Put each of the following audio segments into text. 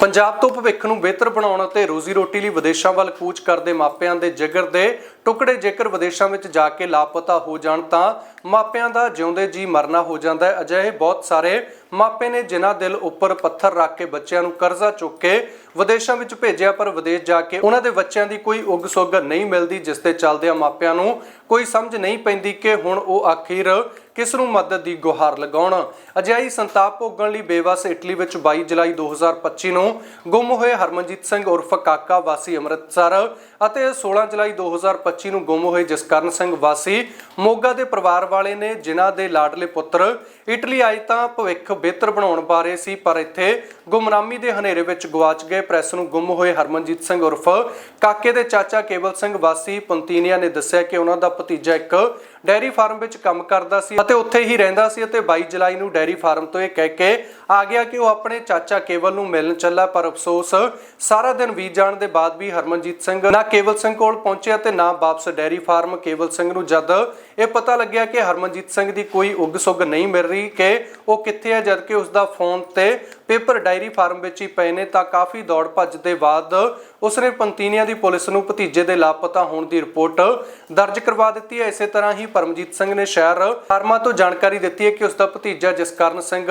ਪੰਜਾਬ ਤੋਂ ਭਵਿੱਖ ਨੂੰ ਬਿਹਤਰ ਬਣਾਉਣ ਅਤੇ ਰੋਜ਼ੀ ਰੋਟੀ ਲਈ ਵਿਦੇਸ਼ਾਂ ਵੱਲ ਕੂਚ ਕਰਦੇ ਮਾਪਿਆਂ ਦੇ ਜਿਗਰ ਦੇ ਟੁਕੜੇ ਜੇਕਰ ਵਿਦੇਸ਼ਾਂ ਵਿੱਚ ਜਾ ਕੇ ਲਾਪਤਾ ਹੋ ਜਾਣ ਤਾਂ ਮਾਪਿਆਂ ਦਾ ਜਿਉਂਦੇ ਜੀ ਮਰਨਾ ਹੋ ਜਾਂਦਾ ਹੈ। ਅਜਿਹੇ ਬਹੁਤ ਸਾਰੇ ਮਾਪੇ ਨੇ ਜਿਨ੍ਹਾਂ ਦਿਲ ਉੱਪਰ ਪੱਥਰ ਰੱਖ ਕੇ ਬੱਚਿਆਂ ਨੂੰ ਕਰਜ਼ਾ ਚੁੱਕ ਕੇ ਵਿਦੇਸ਼ਾਂ ਵਿੱਚ ਭੇਜਿਆ, ਪਰ ਵਿਦੇਸ਼ ਜਾ ਕੇ ਉਹਨਾਂ ਦੇ ਬੱਚਿਆਂ ਦੀ ਕੋਈ ਉਗ ਸੁੱਗ ਨਹੀਂ ਮਿਲਦੀ, ਜਿਸ ਤੇ ਚੱਲਦਿਆਂ ਮਾਪਿਆਂ ਨੂੰ ਕੋਈ ਸਮਝ ਨਹੀਂ ਪੈਂਦੀ ਕਿ ਹੁਣ ਉਹ ਆਖਿਰ ਕਿਸ ਨੂੰ ਮਦਦ ਦੀ ਗੁਹਾਰ ਲਗਾਉਣ। ਅਜਿਹੀ ਸੰਤਾਪ ਭੋਗਣ ਲਈ ਬੇਵਸ ਇਟਲੀ ਵਿੱਚ 22 ਜੁਲਾਈ 2025 ਨੂੰ ਗੁੰਮ ਹੋਏ ਹਰਮਨਜੀਤ ਸਿੰਘ ਉਰਫ ਕਾਕਾ ਵਾਸੀ ਅੰਮ੍ਰਿਤਸਰ ਅਤੇ 16 ਜੁਲਾਈ 2025 ਨੂੰ ਗੁੰਮ ਹੋਏ ਜਸਕਰਨ ਸਿੰਘ ਵਾਸੀ ਮੋਗਾ ਦੇ ਪਰਿਵਾਰ ਵਾਲੇ ਨੇ ਜਿਨ੍ਹਾਂ ਦੇ ਲਾਡਲੇ ਪੁੱਤਰ ਇਟਲੀ ਆਏ ਤਾਂ ਭਵਿੱਖ ਬਿਹਤਰ ਬਣਾਉਣ ਬਾਰੇ ਸੀ, ਪਰ ਇੱਥੇ ਗੁੰਮਨਾਮੀ ਦੇ ਹਨੇਰੇ ਵਿੱਚ ਗਵਾਚ ਗਏ। ਪ੍ਰੈਸ ਨੂੰ ਗੁੰਮ ਹੋਏ ਹਰਮਨਜੀਤ ਸਿੰਘ ਉਰਫ ਕਾਕੇ ਦੇ ਚਾਚਾ ਕੇਵਲ ਸਿੰਘ ਵਾਸੀ ਪੰਤੀਨੀਆ ਨੇ ਦੱਸਿਆ ਕਿ ਉਹਨਾਂ ਦਾ ਭਤੀਜਾ ਇੱਕ ਡੈਰੀ ਫਾਰਮ ਵਿੱਚ ਕੰਮ ਕਰਦਾ ਸੀ ਅਤੇ ਉੱਥੇ ਹੀ ਰਹਿੰਦਾ ਸੀ ਅਤੇ 22 ਜੁਲਾਈ ਨੂੰ ਡੈਰੀ ਫਾਰਮ ਤੋਂ ਇਹ ਕਹਿ ਕੇ ਆ ਗਿਆ ਕਿ ਉਹ ਆਪਣੇ ਚਾਚਾ ਕੇਵਲ ਨੂੰ ਮਿਲਣ ਚੱਲਾ, ਪਰ ਅਫਸੋਸ, ਸਾਰਾ ਦਿਨ ਬੀਤ ਜਾਣ ਦੇ ਬਾਅਦ ਵੀ ਹਰਮਨਜੀਤ ਸਿੰਘ ਨਾ ਕੇਵਲ ਸਿੰਘ ਕੋਲ ਪਹੁੰਚਿਆ ਤੇ ਨਾ ਵਾਪਸ ਡੈਰੀ ਫਾਰਮ ਕੇਵਲ ਸਿੰਘ ਨੂੰ, ਜਦ ਇਹ ਪਤਾ ਲੱਗਿਆ ਕਿ ਹਰਮਨਜੀਤ ਸਿੰਘ ਦੀ ਕੋਈ ਉਗ ਸੁਗ ਨਹੀਂ ਮਿਲ ਰਹੀ ਕਿ ਉਹ ਕਿੱਥੇ ਹੈ ਜਦਕਿ ਉਸ ਦਾ ਫੋਨ ਤੇ ਪੇਪਰ ਡਾਇਰੀ ਫਾਰਮ ਵਿੱਚ ਹੀ ਪਏ ਨੇ, ਤਾਂ ਕਾਫੀ ਦੌੜ ਭੱਜ ਦੇ ਬਾਅਦ ਉਸਨੇ ਪੰਤੀਨੀਆਂ ਦੀ ਪੁਲਿਸ ਨੂੰ ਭਤੀਜੇ ਦੇ ਲਾਪਤਾ ਹੋਣ ਦੀ ਰਿਪੋਰਟ ਦਰਜ ਕਰਵਾ ਦਿੱਤੀ ਹੈ। ਇਸੇ ਤਰ੍ਹਾਂ ਹੀ ਪਰਮਜੀਤ ਸਿੰਘ ਨੇ ਸ਼ਹਿਰ ਫਾਰਮਾ ਤੋਂ ਜਾਣਕਾਰੀ ਦਿੱਤੀ ਹੈ ਕਿ ਉਸ ਦਾ ਭਤੀਜਾ ਜਸਕਰਨ ਸਿੰਘ,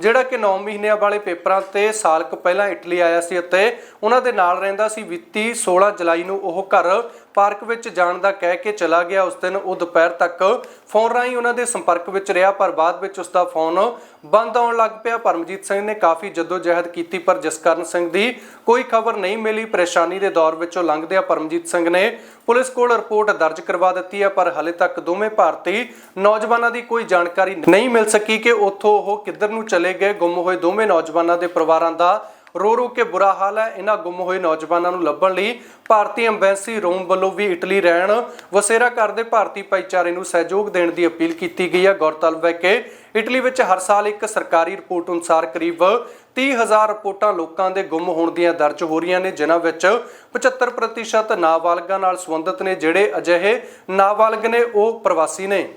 ਜਿਹੜਾ ਕਿ 9 ਮਹੀਨਿਆਂ ਵਾਲੇ ਪੇਪਰਾਂ ਤੇ ਸਾਲ ਕੁ ਪਹਿਲਾਂ ਇਟਲੀ ਆਇਆ ਸੀ ਅਤੇ ਉਹਨਾਂ ਦੇ ਨਾਲ ਰਹਿੰਦਾ ਸੀ, ਵਿੱਤੀ 16 ਜੁਲਾਈ ਨੂੰ ਉਹ ਘਰ ਪਾਰਕ ਵਿੱਚ ਜਾਣ ਦਾ ਕਹਿ ਕੇ ਚਲਾ ਗਿਆ। ਉਸ ਦਿਨ ਉਹ ਦੁਪਹਿਰ ਤੱਕ ਫੋਨ ਰਾਹੀਂ ਉਹਨਾਂ ਦੇ ਸੰਪਰਕ ਵਿੱਚ ਰਿਹਾ, ਪਰ ਬਾਅਦ ਵਿੱਚ ਉਸ ਦਾ ਫੋਨ ਬੰਦ ਆਉਣ ਲੱਗ ਪਿਆ। ਪਰਮਜੀਤ ਸਿੰਘ ਨੇ ਕਾਫੀ ਜਦੋਜਹਿਦ ਕੀਤੀ, ਪਰ ਜਸਕਰਨ ਸਿੰਘ ਦੀ ਕੋਈ ਖਬਰ ਨਹੀਂ ਮਿਲੀ। ਪਰੇਸ਼ਾਨੀ ਦੇ ਦੌਰ ਵਿੱਚੋਂ ਲੰਘਦਿਆਂ ਪਰਮਜੀਤ ਸਿੰਘ ਨੇ ਪੁਲਿਸ ਕੋਲ ਰਿਪੋਰਟ ਦਰਜ ਕਰਵਾ ਦਿੱਤੀ ਹੈ, ਪਰ ਹਲੇ ਤੱਕ ਦੋਵੇਂ ਭਾਰਤੀ ਨੌਜਵਾਨਾਂ ਦੀ ਕੋਈ ਜਾਣਕਾਰੀ ਨਹੀਂ ਮਿਲ ਸਕੀ ਕਿ ਉੱਥੋਂ ਉਹ ਕਿੱਧਰ ਨੂੰ ਚਲੇ ਗਏ। ਗੁੰਮ ਹੋਏ ਦੋਵੇਂ ਨੌਜਵਾਨਾਂ ਦੇ ਪਰਿਵਾਰਾਂ ਦਾ ਰੋ ਰੋ ਕੇ ਬੁਰਾ ਹਾਲ ਹੈ। ਇਹਨਾਂ ਗੁੰਮ ਹੋਏ ਨੌਜਵਾਨਾਂ ਨੂੰ ਲੱਭਣ ਲਈ ਭਾਰਤੀ ਐਮਬੈਸੀ ਰੋਮ ਵੱਲੋਂ ਵੀ ਇਟਲੀ ਰਹਿਣ ਵਸੇਰਾ ਕਰਦੇ ਭਾਰਤੀ ਭਾਈਚਾਰੇ ਨੂੰ ਸਹਿਯੋਗ ਦੇਣ ਦੀ ਅਪੀਲ ਕੀਤੀ ਗਈ ਹੈ। ਗੌਰਤਲਬ ਹੈ ਕਿ ਇਟਲੀ ਵਿੱਚ ਹਰ ਸਾਲ ਇੱਕ ਸਰਕਾਰੀ ਰਿਪੋਰਟ ਅਨੁਸਾਰ ਕਰੀਬ 30000 ਰਿਪੋਰਟਾਂ ਲੋਕਾਂ ਦੇ ਗੁੰਮ ਹੋਣ ਦੀਆਂ ਦਰਜ ਹੋ ਰਹੀਆਂ ਨੇ, ਜਿਨ੍ਹਾਂ ਵਿੱਚ 75% ਨਾਬਾਲਗਾਂ ਨਾਲ ਸੰਬੰਧਿਤ ਨੇ, ਜਿਹੜੇ ਅਜਿਹੇ ਨਾਬਾਲਗ ਨੇ, ਉਹ ਪ੍ਰਵਾਸੀ ਨੇ।